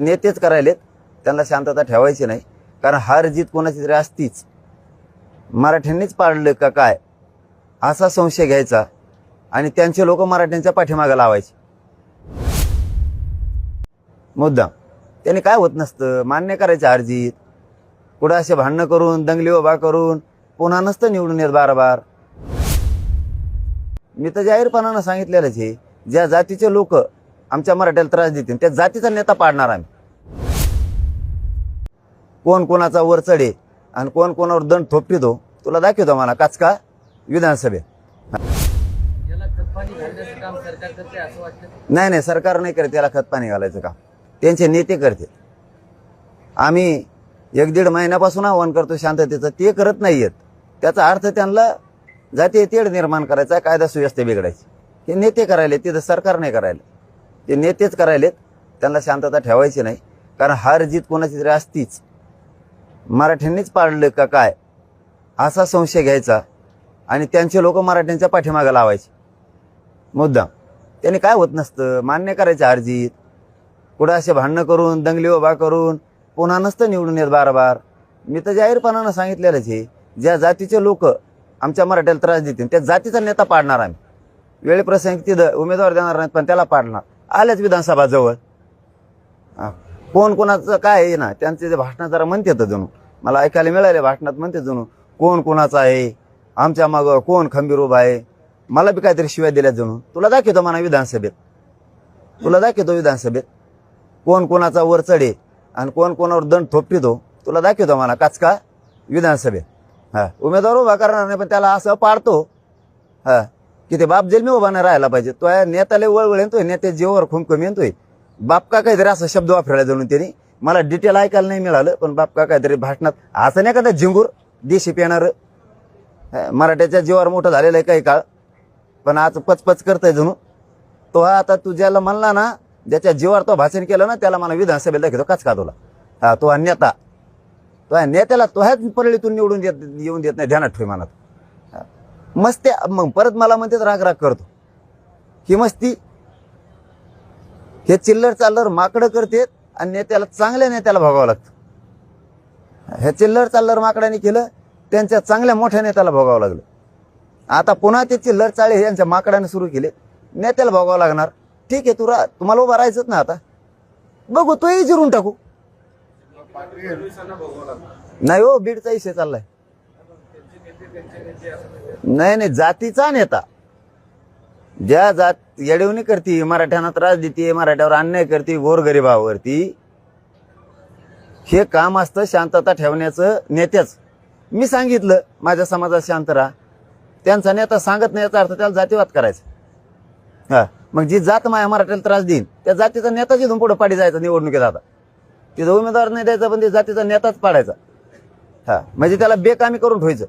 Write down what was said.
नेतेच करायलेत. त्यांना शांतता ठेवायची नाही. कारण हार जीत कोणाची तरी असतीच. मराठ्यांनीच पाडलं का काय? असा संशय घ्यायचा. आणि त्यांचे लोक मराठ्यांच्या पाठीमागे लावायचे. मुद्दाम. त्यांनी काय होत नसतं? मान्य करायचं हारजीत कुठं असे भांडणं करून दंगली उभा करून पुन्हा नसतं निवडून येत बार बार मी तर जाहीरपणानं सांगितलेलंच आहे. ज्या जातीचे लोक आमच्या मराठ्याला त्रास देतील. त्या जातीचा नेता पाडणार आम्ही. कोण कोणाचा वर चढे आणि कोण कोणावर दंड थोपटितो तुला दाखवतो मला काचका विधानसभेत. नाही नाही सरकार नाही करत त्याला खतपाणी घालायचं काम. त्यांचे नेते करते आम्ही एक दीड महिन्यापासून आव्हान करतो शांततेचं ते करत नाही आहेत त्याचा अर्थ त्यांना जातीय तेढ निर्माण करायचा कायदा सुव्यवस्था बिघडायची. हे नेते करायले तिथं सरकार नाही करायला. ते नेतेच करायलेत. त्यांना शांतता ठेवायची नाही. कारण हार जीत कोणाची तरी असतीच. मराठ्यांनीच पाडलं का काय? असा संशय घ्यायचा. आणि त्यांचे लोक मराठ्यांच्या पाठीमागे लावायचे. मुद्दा त्यांनी काय होत नसतं? मान्य करायचं हारजीत कुठं असे भांडणं करून दंगली उभा करून पुन्हा नसतं निवडून येत बार बार मी तर जाहीरपणानं सांगितलेलंच आहे ज्या जातीचे लोक आमच्या मराठ्याला त्रास देतील त्या जातीचा नेता पाडणार आम्ही. वेळेप्रसंगी तिथं उमेदवार देणार नाहीत पण त्याला पाडणार. आल्याच विधानसभा जवळ. कोण कोणाचं काय आहे ना त्यांचे जे भाषणात जरा म्हणते जणू. मला ऐकायला मिळाले भाषणात म्हणते जणू. कोण कोणाचं आहे? आमच्या मागं कोण खंबीर उभा आहे? मला बी काहीतरी शिवाय दिल्या जणू. तुला दाखवतो म्हणा विधानसभेत. तुला दाखवतो विधानसभेत. कोण कोणाचा वर चढे आणि कोण कोणावर दंड थोपटितो तुला दाखवतो मला काचका विधानसभेत. हा. उमेदवार उभा करणार नाही पण त्याला असं पाडतो. हा. की ते बाप जेलमी उभा नाही राहायला पाहिजे. तो या नेत्याला वळवळ येतोय नेत्या जीवावर खुमखुम येतोय बाप का काहीतरी असा शब्द वापरायला जाणून त्यांनी. मला डिटेल ऐकायला नाही मिळालं पण बाप का काहीतरी भाषणात असं नाही का झिंगूर देशी पेणार? मराठ्याच्या जीवावर मोठं झालेलं आहे काही काळ. पण आज पचपच करतोय जणू. तो हा आता तू ज्याला म्हणला ना ज्याच्या जीवावर तो भाषण केलं ना त्याला मला विधानसभेला दाखवतो काच का तुला? हा तो हा नेता. तो ह्या नेत्याला तो ह्याच परळीतून निवडून देत येऊन देत नाही ध्यानात ठेव मनात. मस्त मग परत मला म्हणते राग राग करतो. ही मस्ती हे चिल्लर चाललर माकडं करतेत आणि नेत्याला चांगल्या नेत्याला भोगावं लागतं. हे चिल्लर चाललर माकडाने केलं त्यांच्या चांगल्या मोठ्या नेत्याला भोगावं लागलं. आता पुन्हा ते चिल्लर चाळे यांच्या माकडाने सुरू केले. नेत्याला भोगावं लागणार. ठीक आहे तुरा रा तुम्हाला उभा राहायचंच ना आता. बघू तोही जिरून टाकू. नाही हो बीडचा इशे चाललाय. नाही नाही जातीचा नेता. ज्या जात येडवणी करते मराठ्यांना त्रास देते मराठ्यावर अन्याय करते गोरगरिबावरती हे काम असतं शांतता ठेवण्याचं नेत्याच. मी सांगितलं माझ्या समाजात शांत राहा. त्यांचा नेता सांगत नाही याचा अर्थ त्याला जातीवाद करायचा. हा मग जी जात माया मराठ्याला त्रास देईन त्या जातीचा नेताच इथून पुढे पाडी जायचा निवडणुकीत आता. तिथं उमेदवार नाही द्यायचा पण ते जातीचा नेताच पाडायचा. हा म्हणजे त्याला बेकामी करून ठेवायचं.